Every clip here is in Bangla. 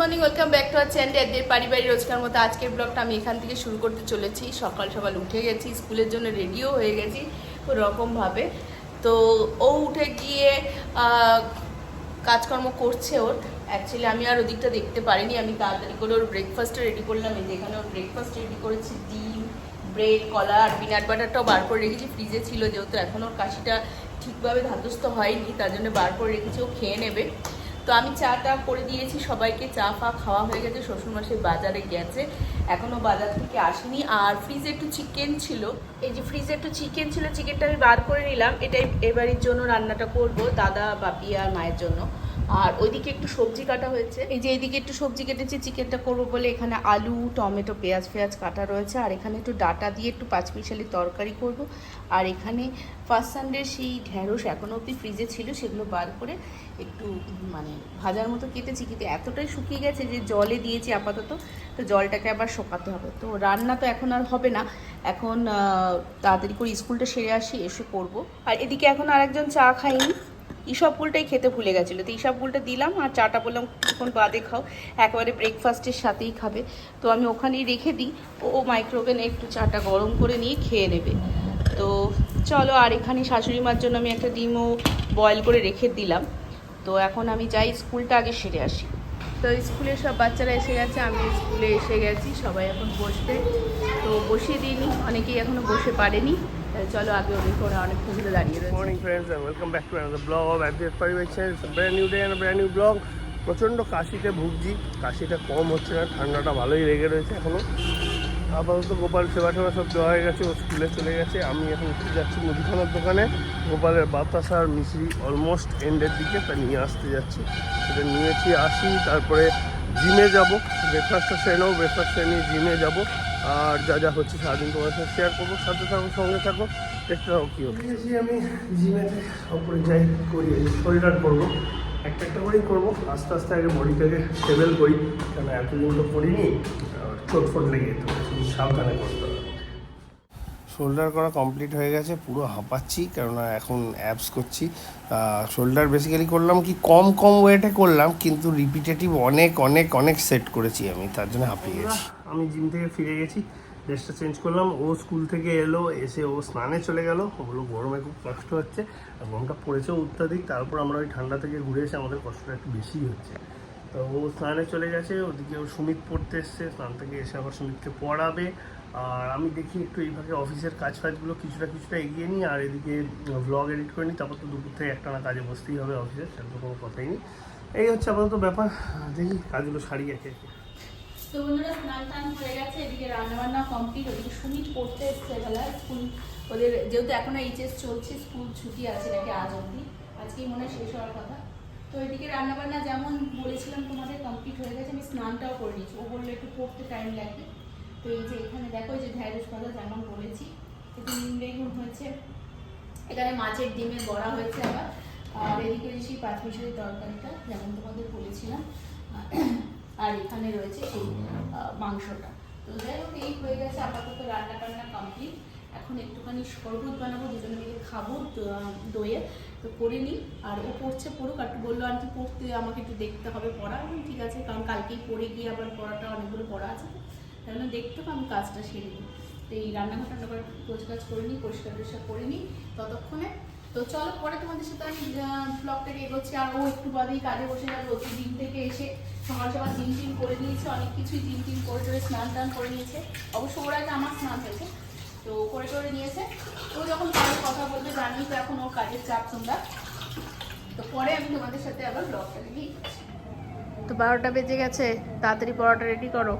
Morning welcome back to our channel এদের পারিবারিক রোজকার মতো আজকের ব্লগটা আমি এখান থেকে শুরু করতে চলেছি। সকাল সকাল উঠে গেছি, স্কুলের জন্য রেডিও হয়ে গেছি রকমভাবে। তো ও উঠে গিয়ে কাজকর্ম করছে ওর। অ্যাকচুয়ালি আমি আর ওদিকটা দেখতে পারিনি। আমি তাড়াতাড়ি করে ওর ব্রেকফাস্টটা রেডি করলাম। এই যে এখানে ওর ব্রেকফাস্ট রেডি করেছি, ডিম ব্রেড কলা আর পিনাট বাটারটাও বার করে রেখেছি। ফ্রিজে ছিল, যেহেতু এখন ওর কাশিটা ঠিকভাবে ধাতস্থ হয়নি, তার জন্য বার করে রেখেছি। ও খেয়ে নেবে। তো আমি চা টা করে দিয়েছি, সবাইকে চা ফা খাওয়া হয়ে গেছে, শ্বশুরমশাই বাজারে গেছে, এখনও বাজার থেকে আসেনি। আর ফ্রিজে একটু চিকেন ছিল। এই যে ফ্রিজে একটু চিকেন ছিল চিকেনটা আমি বার করে নিলাম, এটাই এবারের জন্য রান্নাটা করব, দাদা, বাপি আর মায়ের জন্য। আর ওইদিকে একটু সবজি কাটা হয়েছে। এই যে এইদিকে একটু সবজি কেটেছি, চিকেনটা করব বলে এখানে আলু, টমেটো, পেঁয়াজ ফেয়াজ কাটা রয়েছে। আর এখানে একটু ডাটা দিয়ে একটু পাঁচ পাঁচমিশালি তরকারি করব। আর এখানে ফার্স্ট সানডে সেই ঢ্যাঁড়স এখনও অবধি ফ্রিজে ছিল, সেগুলো বার করে একটু মানে ভাজার মতো কেটেছি, কিন্তু এতটাই শুকিয়ে গেছে যে জলে দিয়েছি আপাতত। তো জলটাকে আবার শোকাতে হবে। তো রান্না তো এখন আর হবে না। এখন তাড়াতাড়ি করে স্কুলটা সেরে আসি, এসে করব। আর এদিকে এখন আরেকজন চা খাইনি। ইসব ফুলটাই খেতে ভুলে গেছিল। তো ইসব ফুলটা দিলাম আর চাটা বললাম কিছুক্ষণ বাদে খাও। একেবারে ব্রেকফাস্টের সাথেই খাবে। তো আমি ওখানেই রেখে দিই। ও মাইক্রোওভেনে একটু চাটা গরম করে নিয়ে খেয়ে নেবে। তো চলো, আর এখানে শাশুড়ি মার জন্য আমি একটা ডিমও বয়েল করে রেখে দিলাম। তো এখন আমি যাই স্কুলটা আগে সেরে আসি। তো স্কুলের সব বাচ্চারা এসে গেছে, আমি স্কুলে এসে গেছি, সবাই এখন বসবে। তো বসিয়ে দিইনি, অনেকেই এখনও বসে পারেনি। A brand new vlog. প্রচণ্ড কাশিতে ভুগছি। কাশিটা কম হচ্ছে না, ঠান্ডাটা ভালোই লেগে রয়েছে এখনও। আপাতত গোপাল সেবা টেবা সব দেওয়া হয়ে গেছে, ও স্কুলে চলে গেছে। আমি এখন উঠে যাচ্ছি মুদিখানার দোকানে। গোপালের বাতাসা আর মিশ্রি অলমোস্ট এন্ডের দিকে, তা নিয়ে আসতে যাচ্ছি। সেটা নিয়েছি, আসি, তারপরে জিমে যাব। ব্রেকফাস্টটা সেরে নেব ব্রেকফাস্ট সেরে নিয়ে জিমে যাব। আর যা যা হচ্ছে সারাদিন তোমার সাথে শেয়ার করব সাথে থাকো সঙ্গে থাকো দেখতে থাকো কী হচ্ছে আমি জিমেতে ওপরে যাই করি শোল্ডার করব। একটা একটা করেই করব আস্তে আস্তে আগে বডিটাকে স্টেবল করি। কেন এতদিন তো করিনি চোট ফোট লেগে যেত সাবধানে করতে হবে। শোল্ডার করা কমপ্লিট হয়ে গেছে পুরো হাঁপাচ্ছি কেননা এখন অ্যাপস করছি। শোল্ডার বেসিক্যালি করলাম কি কম কম ওয়েটে করলাম কিন্তু রিপিটেটিভ অনেক অনেক অনেক সেট করেছি আমি তার জন্য হাঁপিয়ে গেছি। আমি জিম থেকে ফিরে গেছি, ড্রেসটা চেঞ্জ করলাম, ও স্কুল থেকে এলো, এসে ও স্নানে চলে গেল ওগুলো গরমে খুব কষ্ট হচ্ছে, আর গরমটা পড়েছেও অত্যাধিক, তারপর আমরা ওই ঠান্ডা থেকে ঘুরে এসে আমাদের কষ্টটা একটু বেশিই হচ্ছে। তো ও স্নানে চলে গেছে, ওদিকে ও সুমিত পড়তে এসছে, স্নান থেকে এসে আবার সুমিতকে পড়াবে, আর আমি দেখি একটু এইভাবে অফিসের কাজ ফাজগুলো কিছুটা কিছুটা এগিয়ে নিই, আর এদিকে ব্লগ এডিট করে নিই, তারপর তো দুপুর থেকে একটা না কাজে বসতেই হবে অফিসে সেটা তো কোনো কথাই নেই। এই হচ্ছে আপাতত ব্যাপার, দেখি কাজগুলো সারি একে একে। তো বন্ধুরা স্নান টান হয়ে গেছে, এদিকে রান্না বান্না কমপ্লিট ওদিকে সুমিত পড়তে এসছে বেলা স্কুল ওদের যেহেতু এখনও এইচএস চলছে স্কুল ছুটি আছে নাকি আজ অবধি, আজকেই মনে হয় শেষ হওয়ার কথা। তো এদিকে রান্না বান্না যেমন বলেছিলাম তোমাদের কমপ্লিট হয়ে গেছে, আমি স্নানটাও করে নিয়েছি। ও বলল একটু পড়তে টাইম লাগবে। তো এই যে এখানে দেখো যে ঢ্যাঁড়স কথা যেমন বলেছি একটু বেগুন হয়েছে, এখানে মাছের ডিমের বড়া হয়েছে আবার, আর এদিকে সেই পাঁচমিশালি তরকারিটা, যেমন তোমাদের বলেছিলাম। আর এখানে রয়েছে সেই মাংসটা। তো যাই হোক, এই হয়ে গেছে আপাতত রান্না টান্না কমপ্লিট এখন একটুখানি শরবত বানাবো, দুজনে মিলে খাব দইয়ে। তো করে নিই। আর ও পড়ছে পড়ুক, আর বলল, আন্টি, পড়তে আমাকে একটু দেখতে হবে, পড়া? আমি ঠিক আছে, কারণ কালকেই পড়ে গিয়ে আবার পড়াটা অনেকগুলো পড়া আছে তো। তাই জন্য দেখতে হবে, আমি কাজটা সেরে নিই। তো এই রান্নাঘর টান্নাঘর কোচ কাজ করে নিই, পরিষ্কার টরিষ্কার করে নিই। ততক্ষণে তো চলো, পরে তোমাদের সাথে আমি ব্লগটাকে এগোচ্ছি। আর ও একটু বাদেই কাজে বসে যাবে, ও তো জিম থেকে এসে সকাল সকাল জিম টিম করে নিয়েছে, অনেক কিছুই জিম টিম করে টোরে স্নান টান করে নিয়েছে। অবশ্য ওর আগে আমার স্নান হয়েছে, তো করে করে নিয়েছে। ও যখন কাজের কথা বলবে জানি, তো এখন ওর কাজের চাপ তোমরা। তো পরে আমি তোমাদের সাথে আবার ব্লগটাকে নিয়ে তো বারোটা বেজে গেছে, তাড়াতাড়ি পরোটা রেডি করো।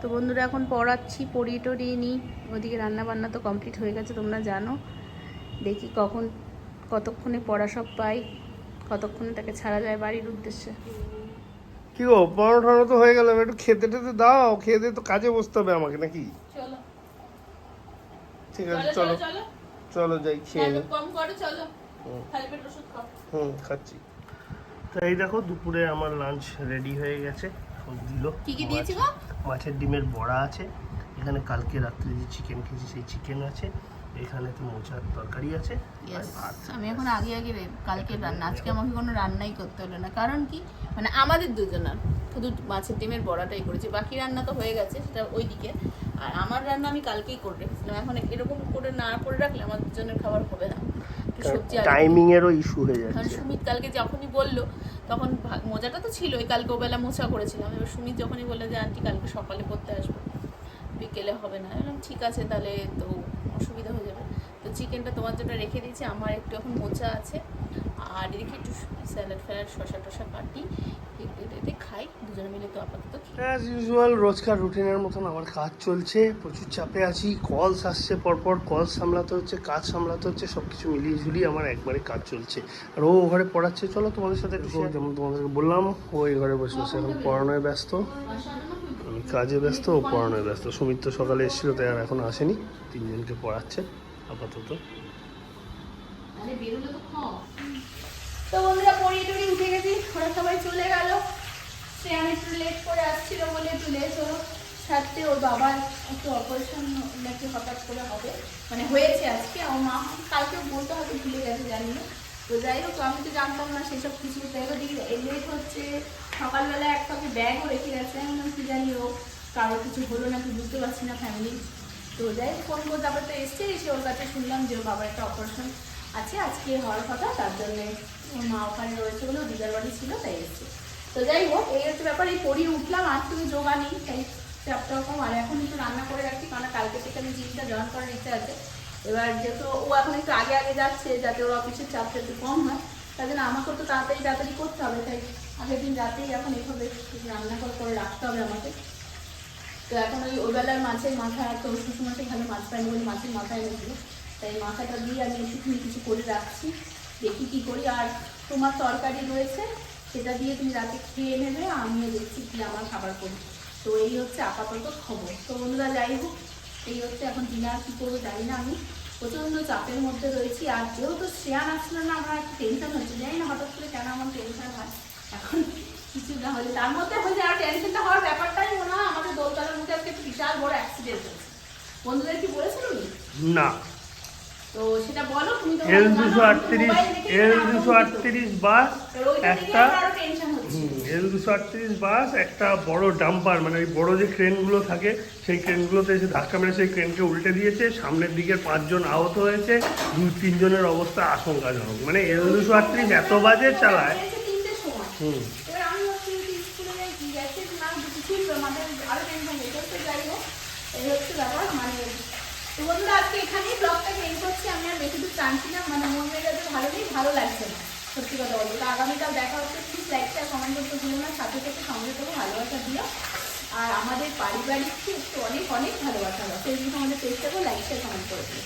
তো বন্ধুরা এখন পড়াচ্ছি পড়িয়ে টড়িয়ে নিই। ওদিকে রান্না বান্না তো কমপ্লিট হয়ে গেছে তোমরা জানো। দেখি কখন কতক্ষণে পড়া সব পাই কতক্ষণে তাকে ছাড়া যায় বাড়ির উদ্দেশ্যে। কি গো পনেরো তো হয়ে গেল একটু খেতে টেতে দাও খেয়ে দিয়ে তো কাজে বসতে হবে আমাকে নাকি? চলো। ঠিক আছে চলো চলো। চলো যাই খেয়ে কম করো চলো। হুম। খালি পেট ওষুধ খাও। হুম খাচ্ছি। তো এই দেখো দুপুরে আমার লাঞ্চ রেডি হয়ে গেছে। দিল কি কি দিয়েছি গো? মাছের ডিমের বড়া আছে এখানে কালকে রাত্রে যে চিকেন খেয়েছি সেই চিকেন আছে এখানে তো মোচার তরকারি আছে আমি এখন আগে আগে কালকে রান্না আজকে আমাকে কোনো রান্নাই করতে হলো না কারণ কি? মানে আমাদের দুজনের শুধু মাছের ডিমের বড়াটাই করেছি বাকি রান্না তো হয়ে গেছে সেটা ওইদিকে। আর আমার রান্না আমি কালকেই করে রেখেছিলাম এখন এরকম করে না করে রাখলে আমার দুজনের খাবার হবে না। টাইমিং এরও ইস্যু হয়ে কারণ যাচ্ছে। সুমিত কালকে যখনই বলল তখন মোজাটা তো ছিলই। কালকে ওবেলা মোছা করেছিলাম। এবার সুমিত যখনই বলল যে, আন্টি, কালকে সকালে করতে আসব। বিকেলে হবে না। এরকম ঠিক আছে, তাহলে তো অসুবিধা হয়ে যাবে। তো চিকেনটা তোমার জন্য রেখে দিয়েছি। আমার একটু এখন মোচা আছে। আর এদিকে একটু স্যালাড ফ্যালাড শশা টশা কাটি এতে খাই। দুজনে মিলে তো আপাতত। অ্যাজ ইউজুয়াল রোজকার রুটিনের মতন আমার কাজ চলছে প্রচুর চাপে আছি কলস আসছে পরপর কলস সামলাতে হচ্ছে কাজ সামলাতে হচ্ছে সব কিছু মিলিয়ে ঝুলিয়ে আমার একবারে কাজ চলছে। আর ও ঘরে পড়াচ্ছে চলো তোমাদের সাথে যেমন তোমাদেরকে বললাম ও এই ঘরে বসে বসে এখন পড়ানোয় ব্যস্ত আমি কাজে ব্যস্ত ও পড়ানোয় ব্যস্ত। সুমিত তো সকালে এসেছিল তাই আর এখন আসেনি তিনজনকে পড়াচ্ছে আপাতত। তো বন্ধুরা পড়িয়ে টড়িয়ে উঠে গেছি ওরা সবাই চলে গেল। সে আমি একটু লেট করে আসছিল বলে একটু লেট হলো। সাথে ওর বাবার একটু অপারেশন নাকি হঠাৎ করে হবে। মানে হয়েছে আজকে, আমার মা কালকে বলতে হয়তো ভুলে গেছে জানি না। তো যাই হোক, আমি তো জানতাম না সেসব কিছু। তাই দিকে লেট হচ্ছে, সকালবেলা এক পাকে ব্যাগও রেখে গেছে। আমি কি জানি ও কারও কিছু হলো নাকি বুঝতে পারছি না ফ্যামিলি তো যাই হোক ফোন করে তারপর তো এসছে, এসে ওর কাছে শুনলাম যে ওর বাবার একটা অপারেশন আছে আজকে হওয়ার কথা। তার জন্যে ওর মা ওখানে রয়েছে বলে ওর দিদার বাড়ি ছিল, তাই এসছে। তো যাই হোক, এই হচ্ছে ব্যাপার, এই পড়িয়ে উঠলাম, আর তুমি জোগা নেই তাই চাপটা কম আর এখন একটু রান্না করে রাখছি, কারণ কালকে থেকে আমি জিমটা জয়েন করার ইচ্ছে আছে। এবার যেহেতু ও এখন একটু আগে আগে যাচ্ছে, যাতে ওর অফিসের চাপটা একটু কম হয়, তার জন্য আমাকেও তো তাড়াতাড়ি তাড়াতাড়ি করতে হবে, তাই আগের দিন রাতেই এখন এইভাবে রান্না করে রাখতে হবে আমাকে। তো এখন ওই ওবেলার মাছের মাথা, তো মাসে ভালো মাছ পাইনি বলে মাছের মাথা এনেছিল। তাই মাথাটা দিয়ে আমি একটুখানি কিছু করে রাখছি, দেখি কী করি। আর তোমার তরকারি রয়েছে সেটা দিয়ে তুমি রাতে খেয়ে নেবে, আমিও দেখছি কি আমার খাবার করি। তো এই হচ্ছে আপাতত খবর। তো বন্ধুরা, যাই হোক, এই হচ্ছে এখন ডিনার কী করব জানি না আমি। প্রচণ্ড চাপের মধ্যে রয়েছি। আর যেহেতু শেয়ার আসলো না, আমার একটু টেনশন হচ্ছে। জানি না হঠাৎ করে কেন আমার টেনশন হয়। এখন কিছু না হলে, তার মধ্যে হয়েছে আর টেনশনটা হওয়ার ব্যাপারটাই মনে হয় আমাদের দোলতলার মধ্যে আজকে বিশাল বড় অ্যাক্সিডেন্ট হয়েছে। বন্ধুদের কি বলেছিল না। তো সেটা বলো তুমি তো এল দুশো আটত্রিশ এল দুশো আটত্রিশ বাস একটা আমার আরও টেনশন হচ্ছে। এল দুশো আটত্রিশ বাস একটা বড় ডাম্পার মানে ওই বড় যে ক্রেনগুলো থাকে সেই ক্রেনগুলোতে এসে ধাক্কা মেরে সেই ক্রেনকে উল্টে দিয়েছে সামনের দিকে পাঁচজন আহত হয়েছে দুই তিনজনের অবস্থা আশঙ্কাজনক। মানে এল দুশো আটত্রিশ এত বাজে চালায়। হুম এবার আমি ভাবছি যে স্কুলে যাই কি গেছে না কিছুই আমাদের আরও টেনশন হয়েছে তো যাই হোক এই হচ্ছে ব্যাপার মানে তো বন্ধুরা আজকে এখানেই ব্লগটাকে এন্ড করছি আমি আর বেশি দূর টানছি না মানে মন মেজাজে ভালো নেই ভালো লাগছে না, সত্যি কথা বলব তো আগামীকাল দেখা হচ্ছে প্লিজ লাইকটা কমেন্ট করতে ভুলো না, সাথে সাথে সঙ্গে করে ভালোবাসা দিও। আর আমাদের পারিবারিক একটু অনেক অনেক ভালোবাসা দাও জন্য আমাদের করো লাইকটা কমেন্ট করে দিও।